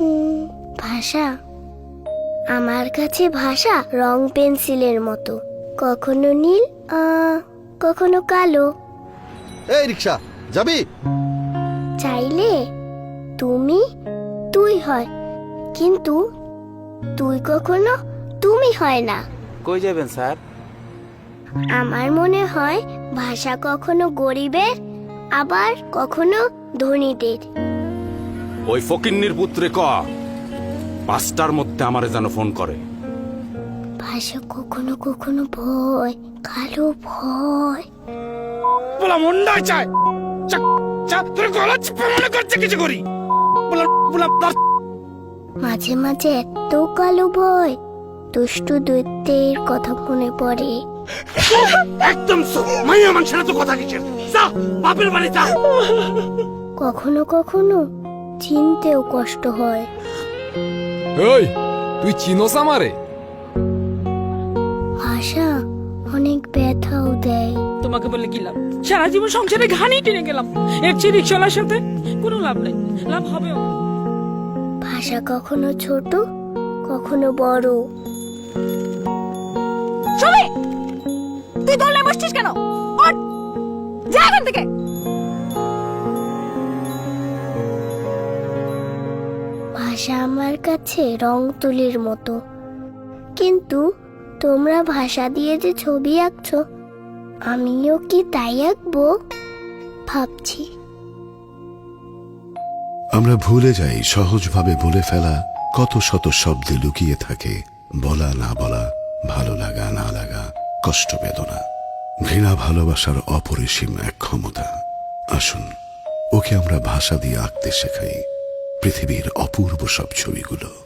হুম, ভাষা? আমার কাছে ভাষা রং পেন্সিলের মতো। কখনো নীল আহ, কখনো কালো। এই রিক্সা যাবি? চাইলে তুমি তুই হয়। কিন্তু তুই কখনো তুমি হয় না। কই যাবেন স্যার? আমার মনে হয় ভাষা কখনো গরিবের আবার কখনো ধনীদের। ওই ফকিন্নির পুত্রে ক? পাঁচটার মধ্যে আমারে যেন ফোন করে। ভাষা কখনো কখনো ভয় কালো ভয়। বলা মন্ডা চায়। তোর গলা চিপে মনে করছে কিছু করি। বলা বলা মাঝে মাঝে এত কালো ভয় দুষ্টু দৈত্যের কথা মনে পড়ে। একদম মাইয়া মানুষের তো কথা কিসের? যা বাপের বাড়ি যা। কখনো কখনো চিনতেও কষ্ট হয়। ওই তুই চিনোস আমারে? ভাষা অনেক ব্যথাও দেয়। তোমাকে বলে কি লাভ? সারা জীবন সংসারে ঘানি টেনে গেলাম। এর চেয়ে রিক্সাওয়ালার সাথে কোনো লাভ নেই। লাভ হবেও না। ভাষা কখনো ছোট কখনো বড়। সবে তুই দোলনায় বসছিস কেন? ওঠ! যা এখান থেকে! ভাষা আমার কাছে রং তুলির মতো। কিন্তু তোমরা ভাষা দিয়ে যে ছবি আঁকছো, আমিও কি তাই আঁকবো? ভাবছি। আমরা ভুলে যাই, সহজভাবে বলে ফেলা কত শত শব্দে লুকিয়ে থাকে, বলা না বলা, ভালো লাগা না লাগা, কষ্ট বেদনা। ঘৃণা ভালোবাসার অপরিসীম এক ক্ষমতা। আসুন, ওকে আমরা ভাষা দিয়ে আঁকতে শেখাই। পৃথিবীর অপূর্ব সব ছবিগুলো।